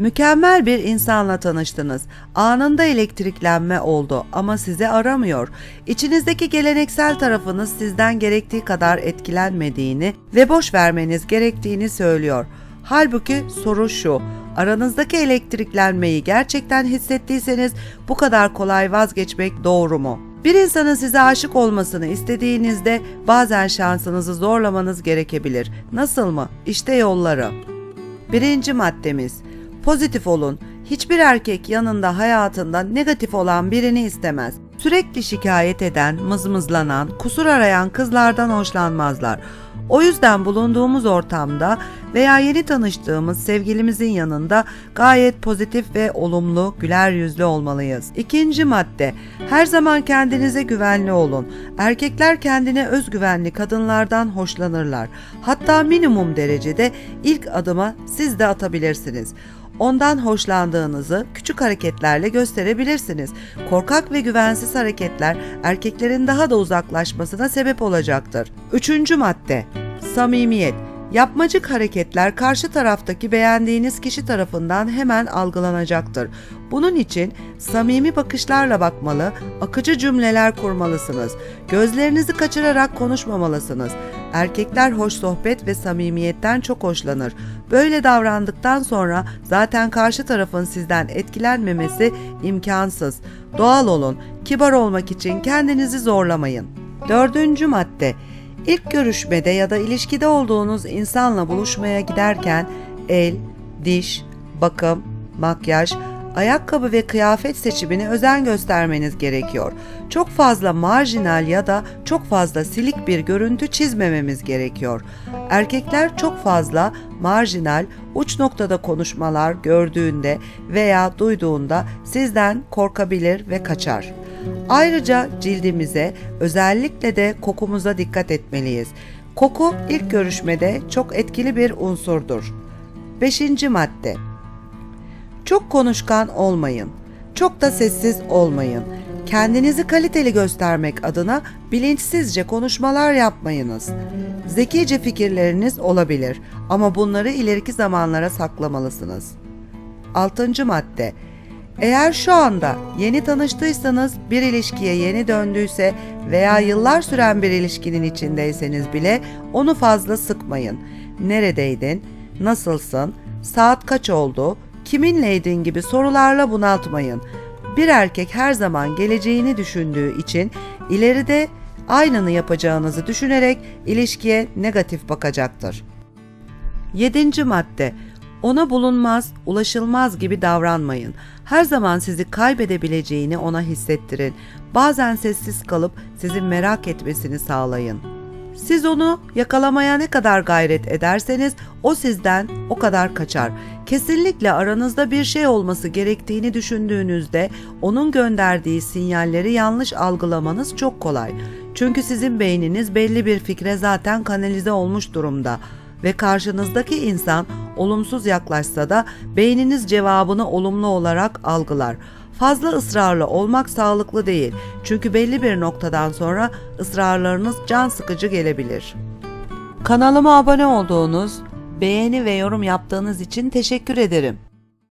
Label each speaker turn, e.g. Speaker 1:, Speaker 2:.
Speaker 1: Mükemmel bir insanla tanıştınız. Anında elektriklenme oldu ama sizi aramıyor. İçinizdeki geleneksel tarafınız sizden gerektiği kadar etkilenmediğini ve boş vermeniz gerektiğini söylüyor. Halbuki soru şu. Aranızdaki elektriklenmeyi gerçekten hissettiyseniz bu kadar kolay vazgeçmek doğru mu? Bir insanın size aşık olmasını istediğinizde bazen şansınızı zorlamanız gerekebilir. Nasıl mı? İşte yolları. Birinci maddemiz. Pozitif olun. Hiçbir erkek yanında hayatında negatif olan birini istemez. Sürekli şikayet eden, mızmızlanan, kusur arayan kızlardan hoşlanmazlar. O yüzden bulunduğumuz ortamda veya yeni tanıştığımız sevgilimizin yanında gayet pozitif ve olumlu, güler yüzlü olmalıyız. İkinci madde, her zaman kendinize güvenli olun. Erkekler kendine özgüvenli kadınlardan hoşlanırlar. Hatta minimum derecede ilk adıma siz de atabilirsiniz. Ondan hoşlandığınızı küçük hareketlerle gösterebilirsiniz. Korkak ve güvensiz hareketler erkeklerin daha da uzaklaşmasına sebep olacaktır. Üçüncü madde, samimiyet. Yapmacık hareketler karşı taraftaki beğendiğiniz kişi tarafından hemen algılanacaktır. Bunun için samimi bakışlarla bakmalı, akıcı cümleler kurmalısınız. Gözlerinizi kaçırarak konuşmamalısınız. Erkekler hoş sohbet ve samimiyetten çok hoşlanır. Böyle davrandıktan sonra zaten karşı tarafın sizden etkilenmemesi imkansız. Doğal olun, kibar olmak için kendinizi zorlamayın. Dördüncü madde İlk görüşmede ya da ilişkide olduğunuz insanla buluşmaya giderken el, diş, bakım, makyaj, ayakkabı ve kıyafet seçimine özen göstermeniz gerekiyor. Çok fazla marjinal ya da çok fazla silik bir görüntü çizmememiz gerekiyor. Erkekler çok fazla marjinal, uç noktada konuşmalar gördüğünde veya duyduğunda sizden korkabilir ve kaçar. Ayrıca cildimize, özellikle de kokumuza dikkat etmeliyiz. Koku ilk görüşmede çok etkili bir unsurdur. 5. madde çok konuşkan olmayın. Çok da sessiz olmayın. Kendinizi kaliteli göstermek adına bilinçsizce konuşmalar yapmayınız. Zekice fikirleriniz olabilir ama bunları ileriki zamanlara saklamalısınız. 6. madde eğer şu anda yeni tanıştıysanız, bir ilişkiye yeni döndüyse veya yıllar süren bir ilişkinin içindeyseniz bile onu fazla sıkmayın. Neredeydin? Nasılsın? Saat kaç oldu? Kiminleydin gibi sorularla bunaltmayın. Bir erkek her zaman geleceğini düşündüğü için ileride aynını yapacağınızı düşünerek ilişkiye negatif bakacaktır. 7. madde ona bulunmaz, ulaşılmaz gibi davranmayın. Her zaman sizi kaybedebileceğini ona hissettirin. Bazen sessiz kalıp sizi merak etmesini sağlayın. Siz onu yakalamaya ne kadar gayret ederseniz o sizden o kadar kaçar. Kesinlikle aranızda bir şey olması gerektiğini düşündüğünüzde onun gönderdiği sinyalleri yanlış algılamanız çok kolay. Çünkü sizin beyniniz belli bir fikre zaten kanalize olmuş durumda ve karşınızdaki insan olumsuz yaklaşsa da beyniniz cevabını olumlu olarak algılar. Fazla ısrarlı olmak sağlıklı değil. Çünkü belli bir noktadan sonra ısrarlarınız can sıkıcı gelebilir. Kanalıma abone olduğunuz, beğeni ve yorum yaptığınız için teşekkür ederim.